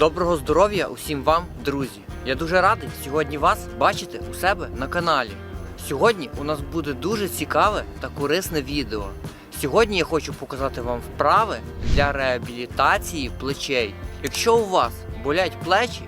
Доброго здоров'я усім вам, друзі! Я дуже радий сьогодні вас бачити у себе на каналі. Сьогодні у нас буде дуже цікаве та корисне відео. Сьогодні я хочу показати вам вправи для реабілітації плечей. Якщо у вас болять плечі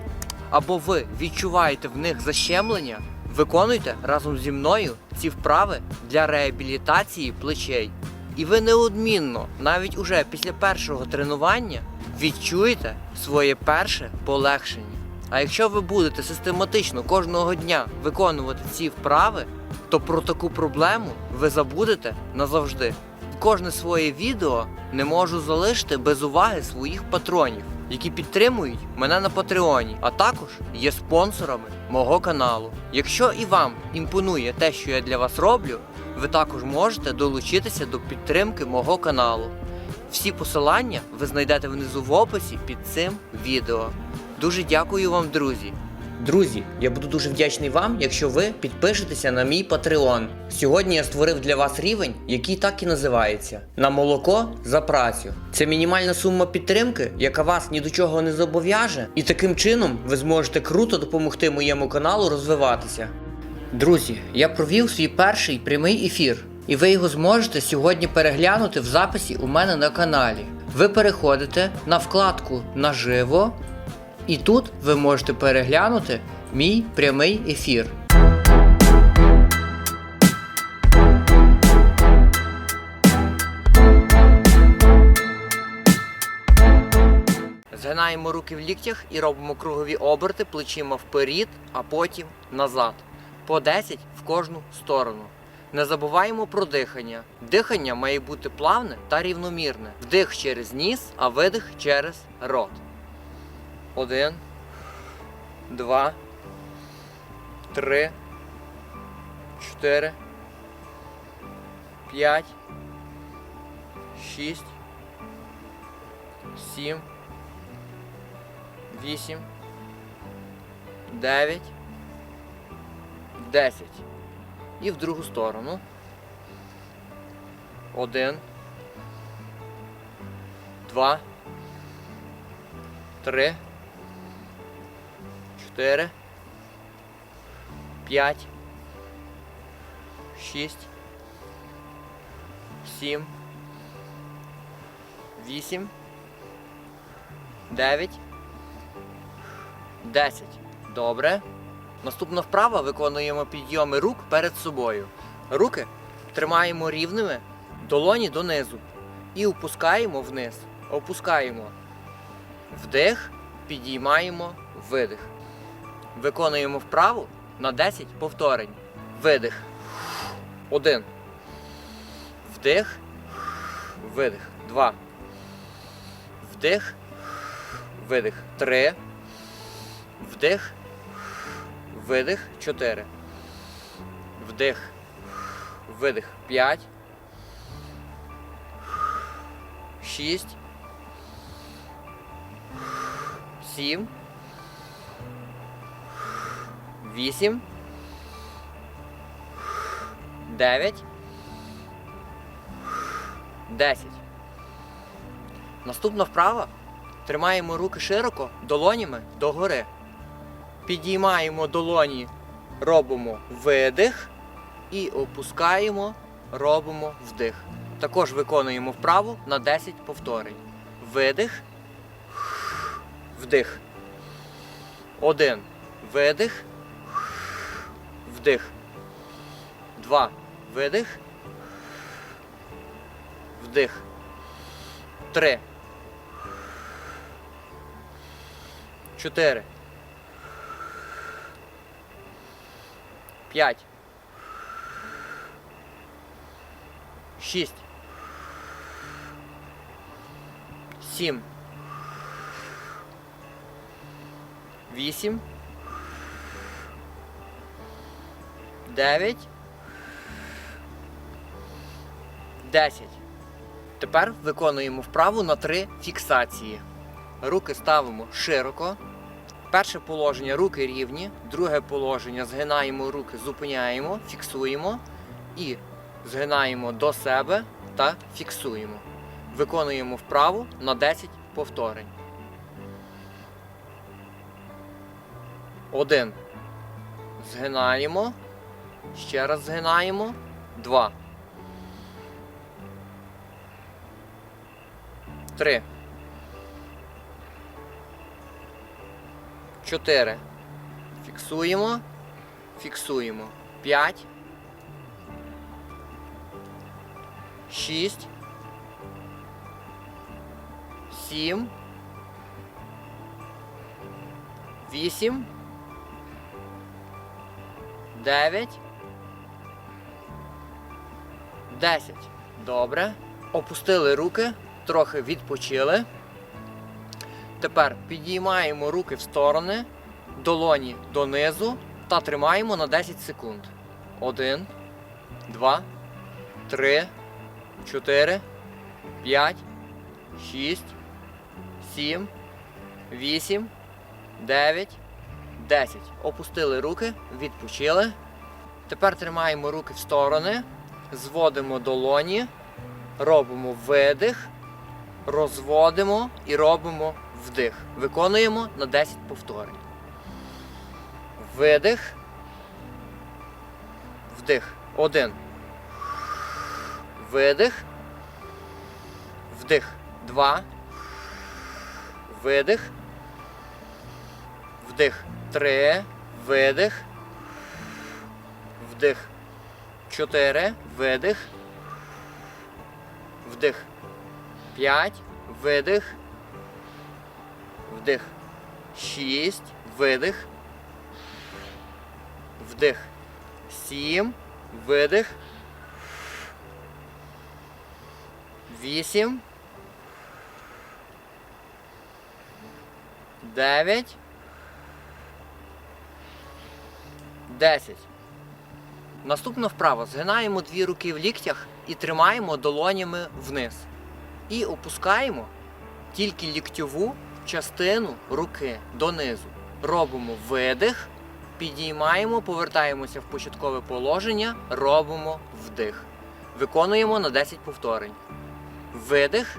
або ви відчуваєте в них защемлення, виконуйте разом зі мною ці вправи для реабілітації плечей. І ви неодмінно, навіть уже після першого тренування, відчуєте своє перше полегшення. А якщо ви будете систематично кожного дня виконувати ці вправи, то про таку проблему ви забудете назавжди. Кожне своє відео не можу залишити без уваги своїх патронів, які підтримують мене на Патреоні, а також є спонсорами мого каналу. Якщо і вам імпонує те, що я для вас роблю, ви також можете долучитися до підтримки мого каналу. Всі посилання ви знайдете внизу в описі під цим відео. Дуже дякую вам, друзі. Друзі, я буду дуже вдячний вам, якщо ви підпишетеся на мій Patreon. Сьогодні я створив для вас рівень, який так і називається на молоко за працю. Це мінімальна сума підтримки, яка вас ні до чого не зобов'яже, і таким чином ви зможете круто допомогти моєму каналу розвиватися. Друзі, я провів свій перший прямий ефір, і ви його зможете сьогодні переглянути в записі у мене на каналі. Ви переходите на вкладку Наживо, і тут ви можете переглянути мій прямий ефір. Згинаємо руки в ліктях і робимо кругові оберти плечима вперед, а потім назад. По 10 в кожну сторону. Не забуваємо про дихання. Дихання має бути плавне та рівномірне. Вдих через ніс, а видих через рот. Один, два, три, чотири, п'ять, шість, сім, вісім, дев'ять, десять. І в другу сторону. Один. Два. Три. Чотири. П'ять. Шість. Сім. Вісім. Дев'ять. Десять. Добре. Наступна вправа виконуємо підйоми рук перед собою. Руки тримаємо рівними, долоні донизу. І опускаємо вниз. Опускаємо. Вдих, підіймаємо, видих. Виконуємо вправу на 10 повторень. Видих. Один. Вдих. Видих. Два. Вдих. Видих. Три. Вдих. Видих 4. Вдих. Видих 5. 6. 7. 8. 9. 10. Наступна вправа. Тримаємо руки широко, долонями догори. Підіймаємо долоні, робимо видих і опускаємо, робимо вдих. Також виконуємо вправу на 10 повторень. Видих, вдих. Один. Видих. Вдих. Два. Видих. Вдих. Три. Чотири. П'ять. Шість. Сім. Вісім. Дев'ять. Десять. Тепер виконуємо вправу на три фіксації. Руки ставимо широко. Перше положення руки рівні, друге положення згинаємо руки, зупиняємо, фіксуємо і згинаємо до себе та фіксуємо. Виконуємо вправу на 10 повторень. Один. Згинаємо. Ще раз згинаємо. Два. Три. Чотири. Фіксуємо. Фіксуємо. П'ять. Шість. Сім. Вісім. Дев'ять. Десять. Добре. Опустили руки, трохи відпочили. Тепер підіймаємо руки в сторони, долоні донизу та тримаємо на 10 секунд. Один, два, три, чотири, п'ять, шість, сім, вісім, дев'ять, десять. Опустили руки, відпочили. Тепер тримаємо руки в сторони, зводимо долоні, робимо видих, розводимо і робимо вдих. Виконуємо на 10 повторень. Видих. Вдих. Один. Видих. Вдих. Два. Видих. Вдих. Три. Видих. Вдих. Чотири. Видих. Вдих. П'ять. Видих. Вдих. Шість. Видих. Вдих. Сім. Видих. Вісім. Дев'ять. Десять. Наступна вправа. Згинаємо дві руки в ліктях і тримаємо долонями вниз. І опускаємо тільки ліктьову частину руки донизу. Робимо видих, підіймаємо, повертаємося в початкове положення, робимо вдих. Виконуємо на 10 повторень. Видих.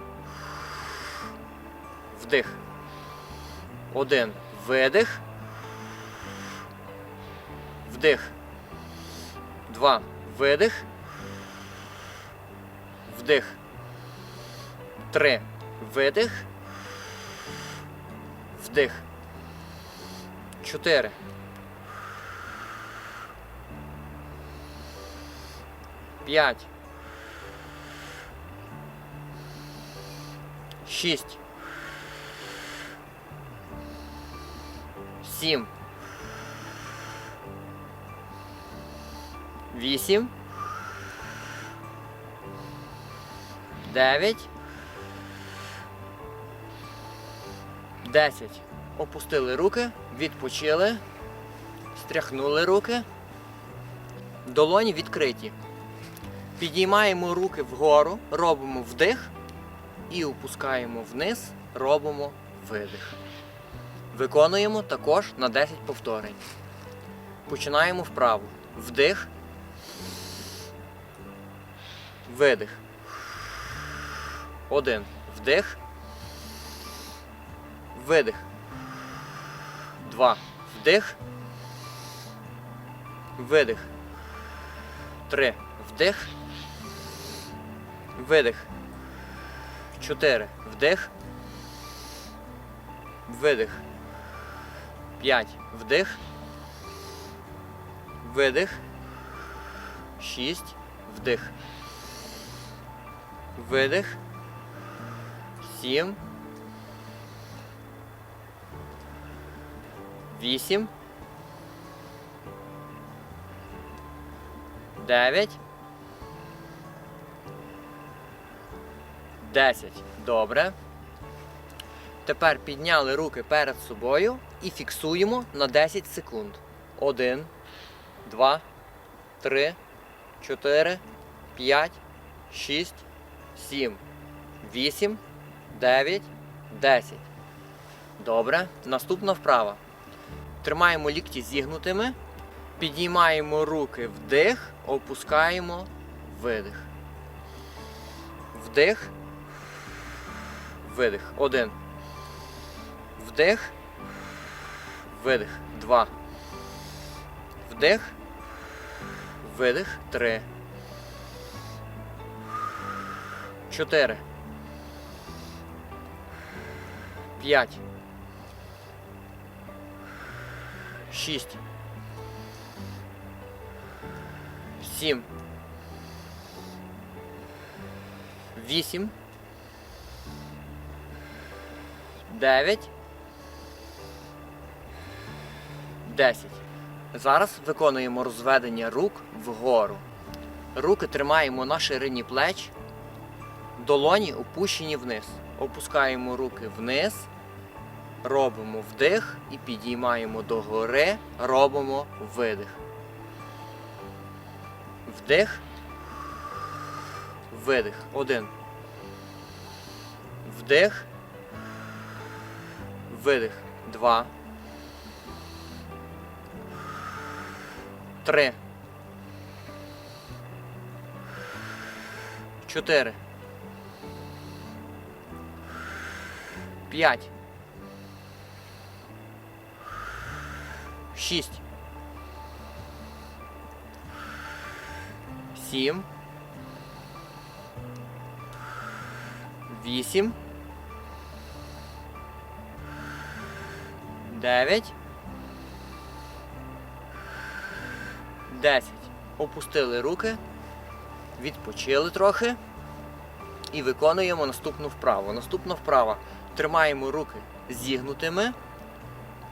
Вдих. Один. Видих. Вдих. Два. Видих. Вдих. Три. Видих. Вдих. Чотири. П'ять. Шість. Сім. Вісім. Дев'ять. Десять. Опустили руки, відпочили, стряхнули руки. Долоні відкриті. Підіймаємо руки вгору, робимо вдих і опускаємо вниз, робимо видих. Виконуємо також на 10 повторень. Починаємо вправо. Вдих. Видих. Один. Вдих. Видих. Два. Вдих. Видих. Три. Вдих. Видих. Чотири. Вдих. Видих. П'ять. Вдих. Видих. Шість. Вдих. Видих. Сім. Вісім. Дев'ять. Десять. Добре. Тепер підняли руки перед собою і фіксуємо на 10 секунд. Один, два, три, чотири, п'ять, шість, сім, вісім, дев'ять, десять. Добре. Наступна вправа. Тримаємо лікті зігнутими, підіймаємо руки вдих, опускаємо видих. Вдих. Видих. Один. Вдих. Видих. Два. Вдих. Видих. Три. Чотири. П'ять. Шість. Сім. Вісім. Дев'ять. Десять. Зараз виконуємо розведення рук вгору. Руки тримаємо на ширині плеч, долоні опущені вниз. Опускаємо руки вниз, робимо вдих і підіймаємо догори, робимо видих. Вдих. Видих. Один. Вдих. Видих. Два. Три. Чотири. П'ять. Шість. Сім. Вісім. Дев'ять. Десять. Опустили руки, відпочили трохи і виконуємо наступну вправу. Наступна вправа. Тримаємо руки зігнутими,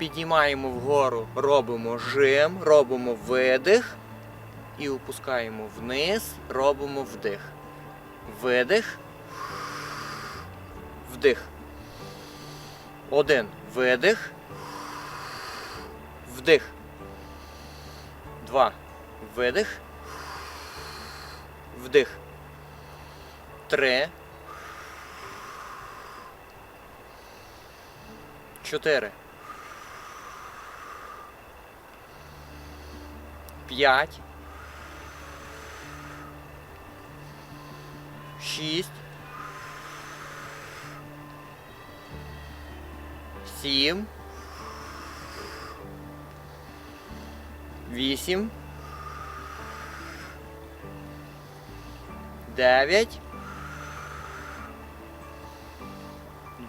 піднімаємо вгору, робимо жим, робимо видих і опускаємо вниз, робимо вдих. Видих. Вдих. Один. Видих. Вдих. Два. Видих. Вдих. Три. Чотири. П'ять. Шість. Сім. Вісім. Дев'ять.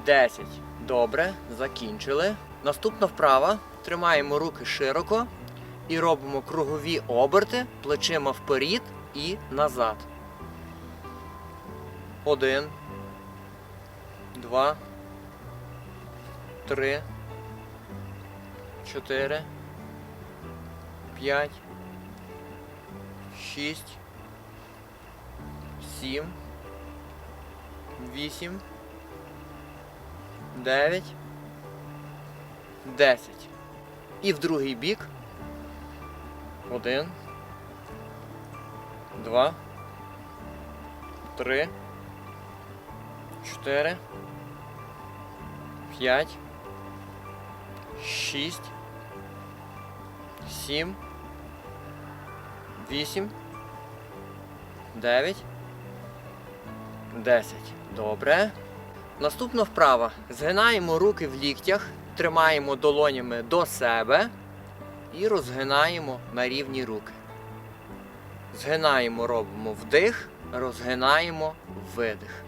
Десять. Добре, закінчили. Наступна вправа. Тримаємо руки широко і робимо кругові оберти плечима вперед і назад. Один. Два. Три. Чотири. П'ять. Шість. Сім. Вісім. Дев'ять. Десять. І в другий бік. Один. Два. Три. Чотири. П'ять. Шість. Сім. Вісім. Дев'ять. Десять. Добре. Наступна вправа. Згинаємо руки в ліктях, тримаємо долонями до себе і розгинаємо на рівні руки. Згинаємо, робимо вдих, розгинаємо видих.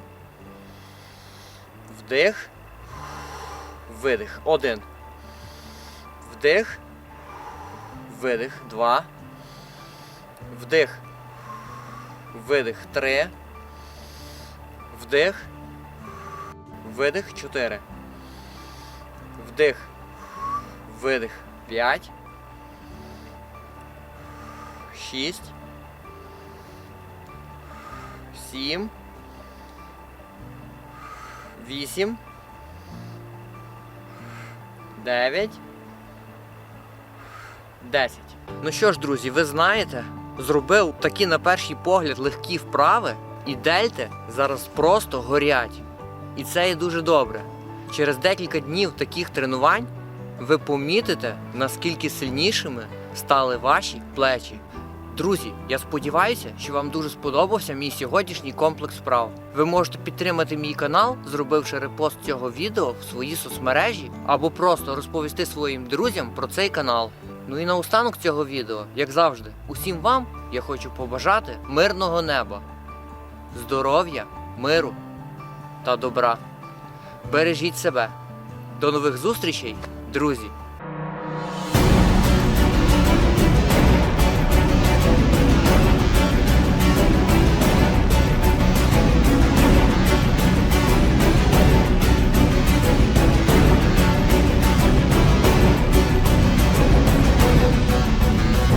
Вдих. Видих. Один. Вдих. Видих. Два. Вдих. Видих. Три. Вдих. Видих 4. Вдих. Видих 5. 6. 7. 8. 9. 10. Ну що ж, друзі, ви знаєте, зробив такі на перший погляд легкі вправи, і дельти зараз просто горять. І це є дуже добре. Через декілька днів таких тренувань ви помітите, наскільки сильнішими стали ваші плечі. Друзі, я сподіваюся, що вам дуже сподобався мій сьогоднішній комплекс справ. Ви можете підтримати мій канал, зробивши репост цього відео в свої соцмережі, або просто розповісти своїм друзям про цей канал. Ну і наостанок цього відео, як завжди, усім вам я хочу побажати мирного неба, здоров'я, миру та добра. Бережіть себе. До нових зустрічей, друзі!